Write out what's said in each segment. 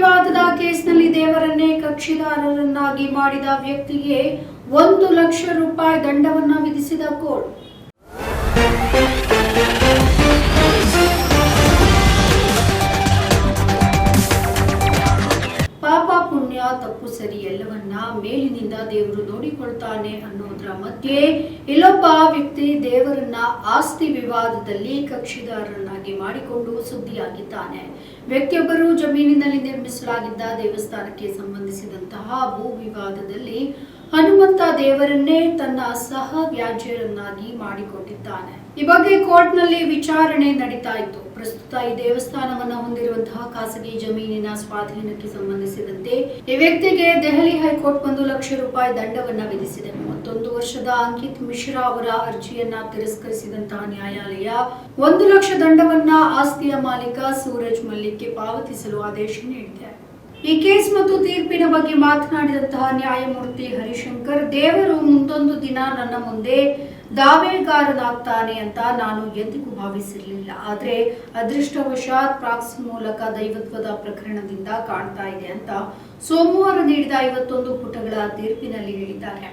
ವಿವಾದದ ಕೇಸ್ನಲ್ಲಿ ದೇವರನ್ನೇ ಕಕ್ಷಿದಾರರನ್ನಾಗಿ ಮಾಡಿದ ವ್ಯಕ್ತಿಗೆ ಒಂದು ಲಕ್ಷ ರೂಪಾಯಿ ದಂಡವನ್ನ ವಿಧಿಸಿದ ಕೋರ್ಟ್. ಪಾಪ ಪುಣ್ಯ ತಪ್ಪು ಸರಿ ಎಲ್ಲವನ್ನ ಮೇಲಿನಿಂದ ದೇವರು ನೋಡಿಕೊಳ್ತಾನೆ ಅನ್ನೋದ್ರ ಮಧ್ಯೆ ಇಲ್ಲೊಬ್ಬ ವ್ಯಕ್ತಿ ದೇವರನ್ನ ಆಸ್ತಿ ವಿವಾದದಲ್ಲಿ ಕಕ್ಷಿದಾರರನ್ನಾಗಿ ಮಾಡಿಕೊಂಡು ಸುದ್ದಿಯಾಗಿದ್ದಾನೆ. ವ್ಯಕ್ತಿಯೊಬ್ಬರು ಜಮೀನಿನಲ್ಲಿ ನಿರ್ಮಿಸಲಾಗಿದ್ದ ದೇವಸ್ಥಾನಕ್ಕೆ ಸಂಬಂಧಿಸಿದಂತಹ ಭೂ ವಿವಾದದಲ್ಲಿ ಹನುಮಂತ ದೇವರನ್ನೇ ತನ್ನ ಸಹ ವ್ಯಾಜ್ಯರನ್ನಾಗಿ ಮಾಡಿಕೊಟ್ಟಿದ್ದಾನೆ. ಈ ಬಗ್ಗೆ ಕೋರ್ಟ್ನಲ್ಲಿ ವಿಚಾರಣೆ ನಡೀತಾ ಇತ್ತು. ಪ್ರಸ್ತುತ ಈ ದೇವಸ್ಥಾನವನ್ನ ಹೊಂದಿರುವಂತಹ ಖಾಸಗಿ ಜಮೀನಿನ ಸ್ವಾಧೀನಕ್ಕೆ ಸಂಬಂಧಿಸಿದಂತೆ ಈ ವ್ಯಕ್ತಿಗೆ ದೆಹಲಿ ಹೈಕೋರ್ಟ್ ಒಂದು ಲಕ್ಷ ರೂಪಾಯಿ ದಂಡವನ್ನ ವಿಧಿಸಿದೆ. ಮತ್ತೊಂದು ವರ್ಷದ ಅಂಕಿತ್ ಮಿಶ್ರಾ ಅವರ ಅರ್ಜಿಯನ್ನ ತಿರಸ್ಕರಿಸಿದಂತಹ ನ್ಯಾಯಾಲಯ ಒಂದು ಲಕ್ಷ ದಂಡವನ್ನ ಆಸ್ತಿಯ ಮಾಲೀಕ ಸೂರಜ್ ಮಲ್ಲಿಕ್ಗೆ ಪಾವತಿಸಲು ಆದೇಶ ನೀಡಿದೆ. ಈ ಕೇಸ್ ಮತ್ತು ತೀರ್ಪಿನ ಬಗ್ಗೆ ಮಾತನಾಡಿದಂತಹ ನ್ಯಾಯಮೂರ್ತಿ ಹರಿಶಂಕರ್, ದೇವರು ಮುಂದೊಂದು ದಿನ ನನ್ನ ಮುಂದೆ ದಾವೆಗಾರನಾಗ್ತಾನೆ ಅಂತ ನಾನು ಎಂದಿಗೂ ಭಾವಿಸಿರಲಿಲ್ಲ. ಆದ್ರೆ ಅದೃಷ್ಟವಶಾತ್ ಪ್ರಾಕ್ಸ್ ಮೂಲಕ ದೈವತ್ವದ ಪ್ರಕರಣದಿಂದ ಕಾಣ್ತಾ ಇದೆ ಅಂತ ಸೋಮವಾರ ನೀಡಿದ ಐವತ್ತೊಂದು ಪುಟಗಳ ತೀರ್ಪಿನಲ್ಲಿ ಹೇಳಿದ್ದಾರೆ.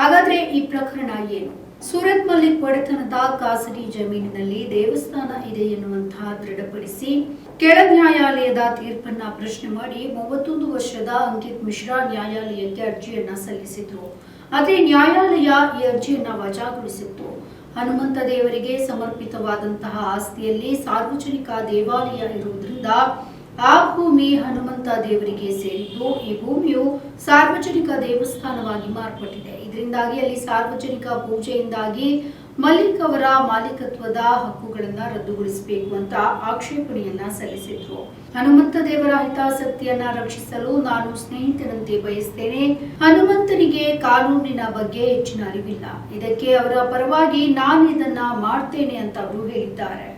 ಹಾಗಾದ್ರೆ ಈ ಪ್ರಕರಣ ಏನು? ಸೂರತ್ ಮಲ್ಲಿಕ್ ಒಡೆತನದ ಖಾಸಗಿ ಜಮೀನಿನಲ್ಲಿ ದೇವಸ್ಥಾನ ಇದೆ ಎನ್ನುವಂತಹ ದೃಢಪಡಿಸಿ ಕೆಳ ನ್ಯಾಯಾಲಯದ ತೀರ್ಪನ್ನ ಪ್ರಶ್ನೆ ಮಾಡಿ ಮೂವತ್ತೊಂದು ವರ್ಷದ ಅಂಕಿತ್ ಮಿಶ್ರಾ ನ್ಯಾಯಾಲಯಕ್ಕೆ ಅರ್ಜಿಯನ್ನ ಸಲ್ಲಿಸಿದ್ರು. ಆದರೆ ನ್ಯಾಯಾಲಯ ಈ ಅರ್ಜಿಯನ್ನ ವಜಾಗೊಳಿಸಿತ್ತು. ಹನುಮಂತ ದೇವರಿಗೆ ಸಮರ್ಪಿತವಾದಂತಹ ಆಸ್ತಿಯಲ್ಲಿ ಸಾರ್ವಜನಿಕ ದೇವಾಲಯ ಇರುವುದರಿಂದ ಆ ಭೂಮಿ ಹನುಮಂತ ದೇವರಿಗೆ ಸೇರಿದ್ದು ಈ ಭೂಮಿಯು ಸಾರ್ವಜನಿಕ ದೇವಸ್ಥಾನವಾಗಿ ಮಾರ್ಪಟ್ಟಿದೆ. ಇದರಿಂದಾಗಿ ಅಲ್ಲಿ ಸಾರ್ವಜನಿಕ ಪೂಜೆಯಿಂದಾಗಿ ಮಲ್ಲಿಕ್ ಅವರ ಮಾಲೀಕತ್ವದ ಹಕ್ಕುಗಳನ್ನ ರದ್ದುಗೊಳಿಸಬೇಕು ಅಂತ ಆಕ್ಷೇಪಣೆಯನ್ನ ಸಲ್ಲಿಸಿದ್ರು. ಹನುಮಂತ ದೇವರ ಹಿತಾಸಕ್ತಿಯನ್ನ ರಕ್ಷಿಸಲು ನಾನು ಸ್ನೇಹಿತನಂತೆ ಬಯಸ್ತೇನೆ. ಹನುಮಂತನಿಗೆ ಕಾನೂನಿನ ಬಗ್ಗೆ ಹೆಚ್ಚಿನ ಅರಿವಿಲ್ಲ. ಇದಕ್ಕೆ ಅವರ ಪರವಾಗಿ ನಾನು ಇದನ್ನ ಮಾಡ್ತೇನೆ ಅಂತ ಅವರು ಹೇಳಿದ್ದಾರೆ.